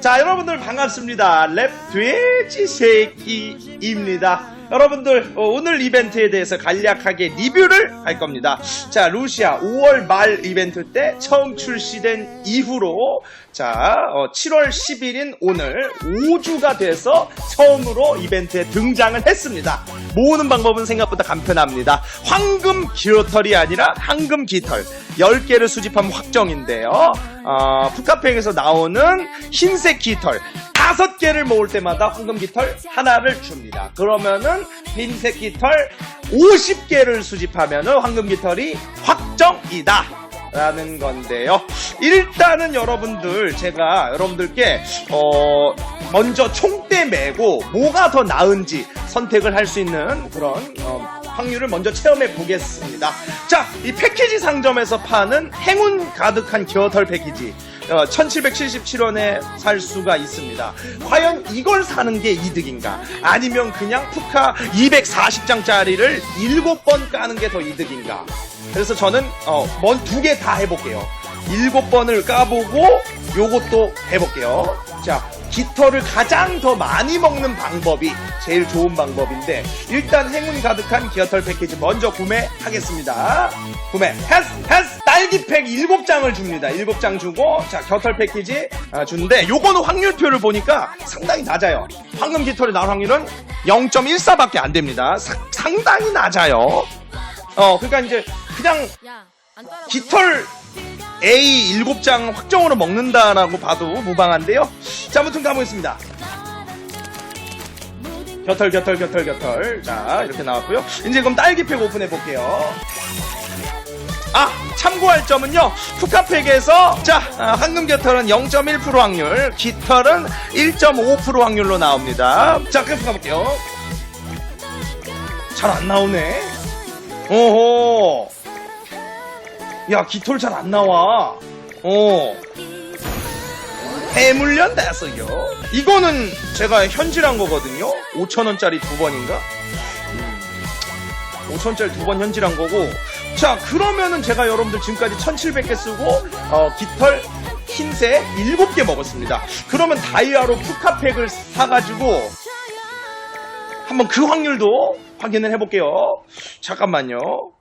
자, 여러분들 반갑습니다. 랩 돼지 새끼입니다. 여러분들 어, 오늘 이벤트에 대해서 간략하게 리뷰를 할 겁니다. 자, 루시아 5월 말 이벤트 때 처음 출시된 이후로 자, 어, 7월 10일인 오늘 5주가 돼서 처음으로 이벤트에 등장을 했습니다. 모으는 방법은 생각보다 간편합니다. 황금 깃털이 아니라 황금 깃털 10개를 수집하면 확정인데요. 어, 푸카팩에서 나오는 흰색 깃털 다섯 개를 모을 때마다 황금 깃털 하나를 줍니다. 그러면은 흰색 깃털 50개를 수집하면은 황금 깃털이 확정이다. 라는 건데요. 일단은 여러분들 제가 여러분들께 어 먼저 총대 매고 뭐가 더 나은지 선택을 할 수 있는 그런 어, 확률을 먼저 체험해 보겠습니다. 자, 이 패키지 상점에서 파는 행운 가득한 깃털 패키지. 어, 1777원에 살 수가 있습니다. 과연 이걸 사는 게 이득인가? 아니면 그냥 푸카 240장짜리를 7번 까는 게 더 이득인가? 그래서 저는 어, 먼두 개 다 해볼게요. 7번을 까보고 요것도 해볼게요. 자, 깃털을 가장 더 많이 먹는 방법이 제일 좋은 방법인데 일단 행운 가득한 깃털 패키지 먼저 구매하겠습니다. 구매 패스 패스 딸기팩 7장을 줍니다. 7장 주고 자 깃털 패키지 아, 주는데 요거는 확률표를 보니까 상당히 낮아요. 황금 깃털이 나올 확률은 0.14밖에 안 됩니다. 사- 상당히 낮아요. 어 그러니까 이제 그냥. 깃털 A 7장 확정으로 먹는다라고 봐도 무방한데요. 자, 아무튼 가보겠습니다. 곁털, 곁털, 곁털, 곁털. 자, 이렇게 나왔고요. 이제 그럼 딸기팩 오픈해 볼게요. 아, 참고할 점은요. 푸카팩에서 자, 아, 황금 깃털은 0.1% 확률, 깃털은 1.5% 확률로 나옵니다. 자, 계속 가볼게요. 잘 안 나오네. 오호. 야, 깃털 잘 안 나와. 어. 해물련 됐어요. 이거는 제가 현질한 거거든요. 5천원짜리 두 번인가? 음, 5천원짜리 두 번 현질한 거고. 자, 그러면은 제가 여러분들 지금까지 1700개 쓰고, 어, 깃털 흰색 7개 먹었습니다. 그러면 다이아로 푸카팩을 사가지고, 한번 그 확률도 확인을 해볼게요. 잠깐만요.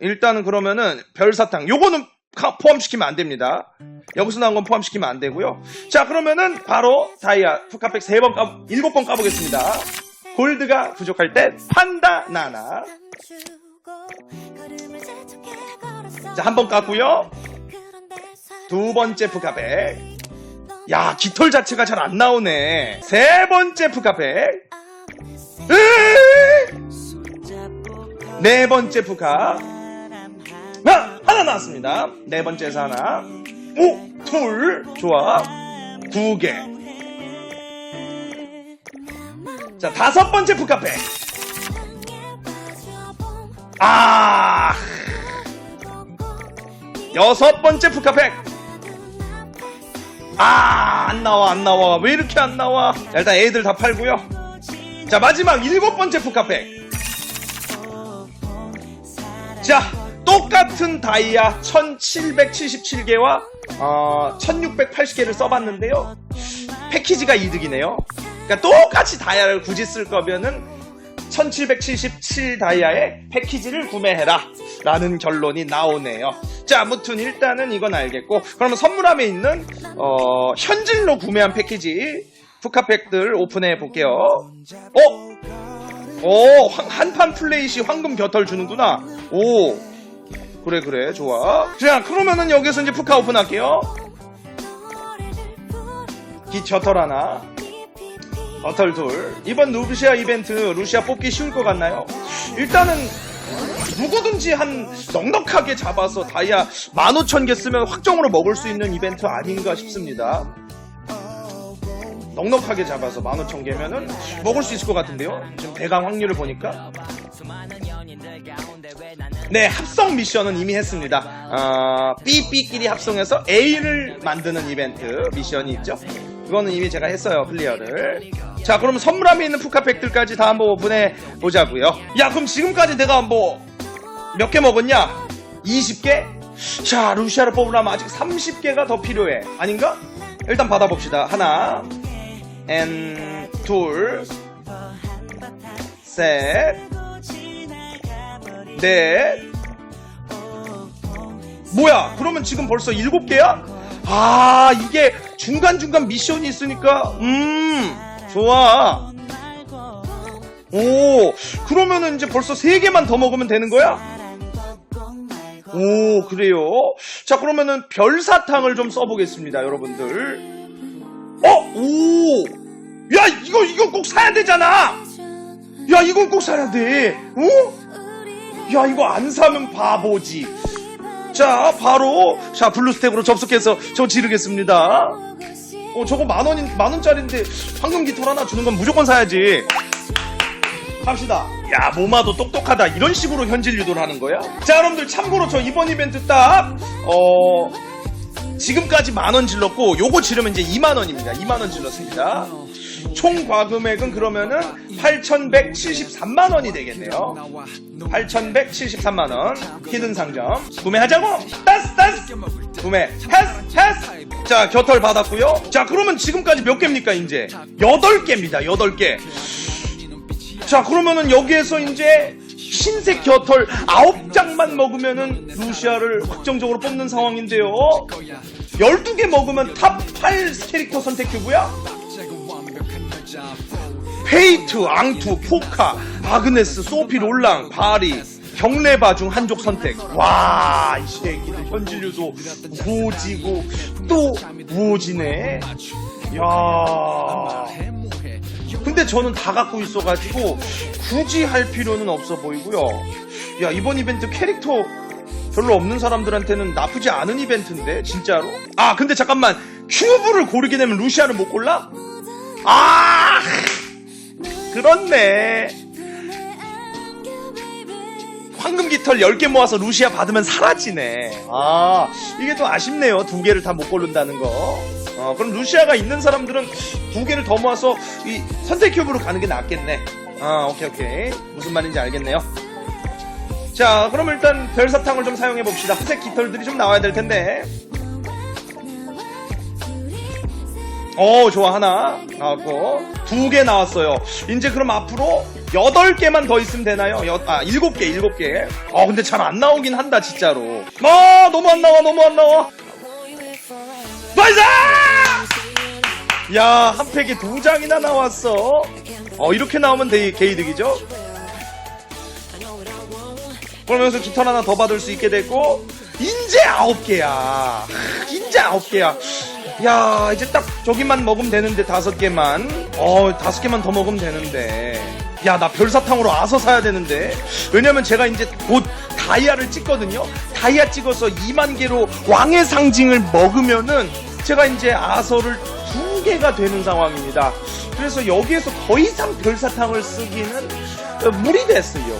일단은 그러면은 별사탕. 요거는 가- 포함시키면 안 됩니다. 여기서 나온 건 포함시키면 안 되고요. 자, 그러면은 바로 다이아 푸카팩 3번 까, 7번 까보겠습니다. 골드가 부족할 때 판다 나나. 자, 한 번 깠고요. 두 번째 푸카팩. 야, 깃털 자체가 잘 안 나오네. 세 번째. 으이! 네 번째 푸카. 하, 하나 나왔습니다. 네 번째에서 하나. 오, 둘. 좋아. 두 개. 자, 다섯 번째 푸카팩. 아. 여섯 번째 푸카팩. 아, 안 나와, 안 나와. 왜 이렇게 안 나와? 자, 일단 애들 다 팔고요. 자, 마지막 일곱 번째 푸카팩. 자, 똑같은 다이아 1777개와 어, 1680개를 써봤는데요. 패키지가 이득이네요. 그러니까 똑같이 다이아를 굳이 쓸 거면은 1777 다이아의 패키지를 구매해라. 라는 결론이 나오네요. 자, 아무튼 일단은 이건 알겠고, 그러면 선물함에 있는, 어, 현질로 구매한 패키지, 푸카팩들 오픈해 볼게요. 어? 오, 황- 한판 플레이 시 황금 곁털 주는구나. 오. 그래, 그래, 좋아. 자, 그러면은 여기서 이제 푸카 오픈할게요. 기 곁털 하나, 곁털 둘. 이번 루시아 이벤트, 루시아 뽑기 쉬울 것 같나요? 일단은, 누구든지 한 넉넉하게 잡아서 다이아 15,000개 쓰면 확정으로 먹을 수 있는 이벤트 아닌가 싶습니다. 넉넉하게 잡아서 15,000개면은 먹을 수 있을 것 같은데요? 지금 대강 확률을 보니까. 네, 합성 미션은 이미 했습니다. 어, B끼리 합성해서 A를 만드는 이벤트 미션이 있죠. 그거는 이미 제가 했어요, 클리어를. 자, 그럼 선물함에 있는 푸카팩들까지 다 한번 오픈해 보자고요. 야, 그럼 지금까지 내가 뭐 몇 개 먹었냐? 20개? 자, 루시아를 뽑으려면 아직 30개가 더 필요해. 아닌가? 일단 받아봅시다. 하나, 앤, 둘, 셋, 넷. 뭐야? 그러면 지금 벌써 일곱 개야? 아, 이게 중간중간 미션이 있으니까, 음, 좋아. 오, 그러면은 이제 벌써 세 개만 더 먹으면 되는 거야? 오, 그래요? 자, 그러면은 별사탕을 좀 써보겠습니다, 여러분들. 어, 오! 야, 이거, 이거 꼭 사야 되잖아! 야, 이건 꼭 사야 돼! 어? 야, 이거 안 사면 바보지. 자, 바로, 자, 블루스택으로 접속해서 저 지르겠습니다. 어, 저거 만 원인, 만 원짜리인데 황금 깃털 하나 주는 건 무조건 사야지. 갑시다. 야, 모마도 똑똑하다. 이런 식으로 현질 유도를 하는 거야? 자, 여러분들 참고로 저 이번 이벤트 딱, 어, 지금까지 만 원 질렀고, 요거 지르면 이제 2만 원입니다. 2만 원 질렀습니다. 총 과금액은 그러면은 8,173만 원이 되겠네요. 8,173만 원. 히든 상점. 구매하자고! 따스, 따스! 구매. 패스, 패스! 자, 겨털 받았고요. 자, 그러면 지금까지 몇 개입니까, 이제? 8개입니다, 8개. 자, 그러면은 여기에서 이제 흰색 겨털 9장만 먹으면은 루시아를 확정적으로 뽑는 상황인데요. 12개 먹으면 탑 8 캐릭터 선택 큐브야? 페이트, 앙투, 포카, 아그네스, 소피, 롤랑, 바리, 경레바 중 한족 선택. 와, 이 새끼들 현질류도 우호지고 또 우호지네. 야. 근데 저는 다 갖고 있어가지고 굳이 할 필요는 없어 보이고요. 야 이번 이벤트 캐릭터 별로 없는 사람들한테는 나쁘지 않은 이벤트인데 진짜로? 아 근데 잠깐만 큐브를 고르게 되면 루시아를 못 골라? 아 그렇네. 황금 깃털 10개 모아서 루시아 받으면 사라지네. 아, 이게 또 아쉽네요. 두 개를 다 못 고른다는 거. 어, 그럼 루시아가 있는 사람들은 두 개를 더 모아서 이 선택 큐브로 가는 게 낫겠네. 아, 오케이, 오케이. 무슨 말인지 알겠네요. 자, 그럼 일단 별사탕을 좀 사용해 봅시다. 회색 깃털들이 좀 나와야 될 텐데. 어, 좋아. 하나 나왔고. 두 개 나왔어요. 이제 그럼 앞으로 여덟 개만 더 있으면 되나요? 여, 아, 일곱 개, 일곱 개. 어, 근데 잘 안 나오긴 한다, 진짜로. 아, 너무 안 나와, 너무 안 나와. 나이스! 야, 한 팩에 두 장이나 나왔어. 어, 이렇게 나오면 되, 개이득이죠? 그러면서 깃털 하나 더 받을 수 있게 됐고, 인제 아홉 개야. 인제 아홉 개야. 야, 이제 딱 저기만 먹으면 되는데, 다섯 개만. 어, 다섯 개만 더 먹으면 되는데. 야, 나 별사탕으로 아서 사야 되는데. 왜냐면 제가 이제 곧 다이아를 찍거든요. 다이아 찍어서 2만 개로 왕의 상징을 먹으면은 제가 이제 아서를 두 개가 되는 상황입니다. 그래서 여기에서 더 이상 별사탕을 쓰기는 어, 무리 됐어요.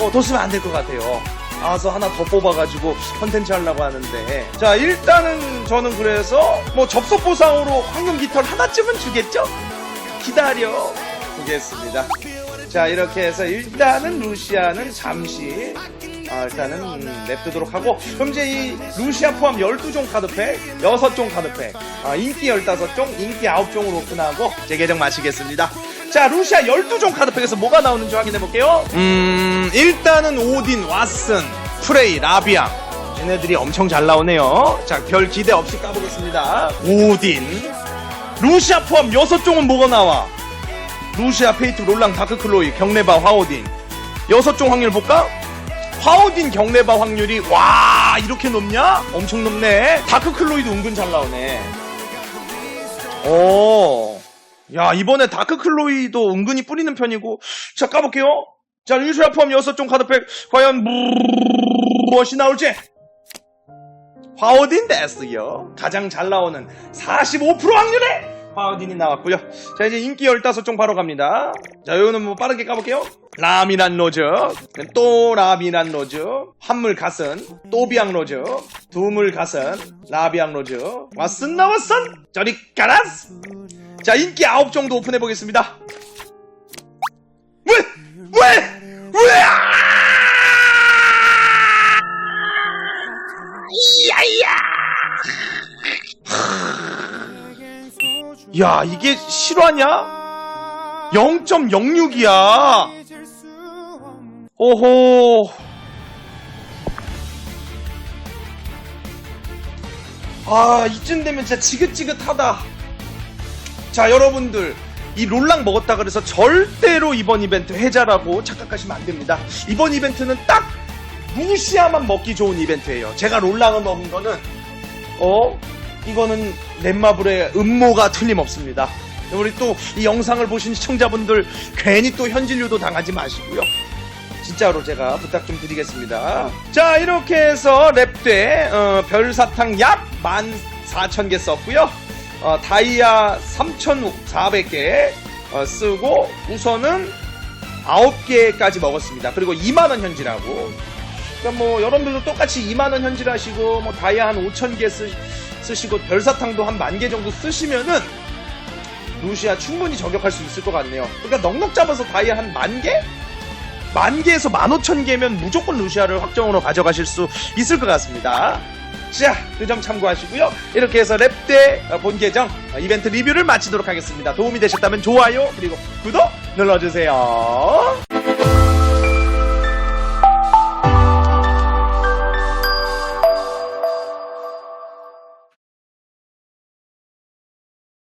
어, 더 쓰면 안 될 것 같아요. 아서 하나 더 뽑아가지고 컨텐츠 하려고 하는데. 자, 일단은 저는 그래서 뭐 접속 보상으로 황금 깃털 하나쯤은 주겠죠? 기다려 보겠습니다. 자, 이렇게 해서 일단은 루시아는 잠시 아, 일단은 음, 냅두도록 하고 그럼 이제 이 루시아 포함 12종 카드팩 6종 카드팩 아, 인기 15종 인기 9종으로 오픈하고 재계정 마치겠습니다. 자 루시아 12종 카드팩에서 뭐가 나오는지 확인해 볼게요. 음 일단은 오딘 왓슨 프레이 라비앙. 얘네들이 엄청 잘 나오네요. 자 별 기대 없이 까보겠습니다. 오딘. 루시아 포함 6종은 뭐가 나와? 루시아 페이트 롤랑 다크클로이 경레바 화오딘. 6종 확률 볼까? 화오딘 경레바 확률이 와 이렇게 높냐? 엄청 높네. 다크클로이도 은근 잘 나오네. 오야 이번에 다크클로이도 은근히 뿌리는 편이고. 자 까볼게요. 자 루시아 포함 6종 카드팩. 과연 무엇이 나올지. 화오딘 데스요. 가장 잘 나오는 45% 확률의 화오딘이 나왔고요. 자 이제 인기 15종 바로 갑니다. 자 여기는 뭐 빠르게 까볼게요. 라미란 로즈. 또 라미란 로즈. 한물 가슨. 또비앙 로즈. 두물 가슨. 라비앙 로즈. 왓슨 나왓슨? 저리 가라스! 자 인기 9종도 오픈해 보겠습니다. 왜? 왜? 왜? 야, 이게 실화냐? 0.06이야. 오호. 아, 이쯤 되면 진짜 지긋지긋하다. 자, 여러분들. 이 롤랑 먹었다 그래서 절대로 이번 이벤트 해자라고 착각하시면 안 됩니다. 이번 이벤트는 딱 루시아만 먹기 좋은 이벤트예요. 제가 롤랑을 먹은 거는 어 이거는 넷마블의 음모가 틀림없습니다. 우리 또 이 영상을 보신 시청자분들 괜히 또 현질류도 당하지 마시고요. 진짜로 제가 부탁 좀 드리겠습니다. 자 이렇게 해서 랩대 어, 별사탕 약 14,000개 썼고요. 어, 다이아 3,400개 어, 쓰고 우선은 9개까지 먹었습니다. 그리고 2만원 현질하고 그러니까 뭐 여러분들도 똑같이 2만원 현질하시고 뭐 다이아 한 5,000개 쓰, 쓰시고 별사탕도 한 만 개 정도 쓰시면은 루시아 충분히 저격할 수 있을 것 같네요. 그러니까 넉넉 잡아서 다이아 한 만 개? 만 개에서 만 오천 개면 무조건 루시아를 확정으로 가져가실 수 있을 것 같습니다. 자, 그 점 참고하시고요. 이렇게 해서 랩대 본 계정 어, 이벤트 리뷰를 마치도록 하겠습니다. 도움이 되셨다면 좋아요, 그리고 구독 눌러주세요.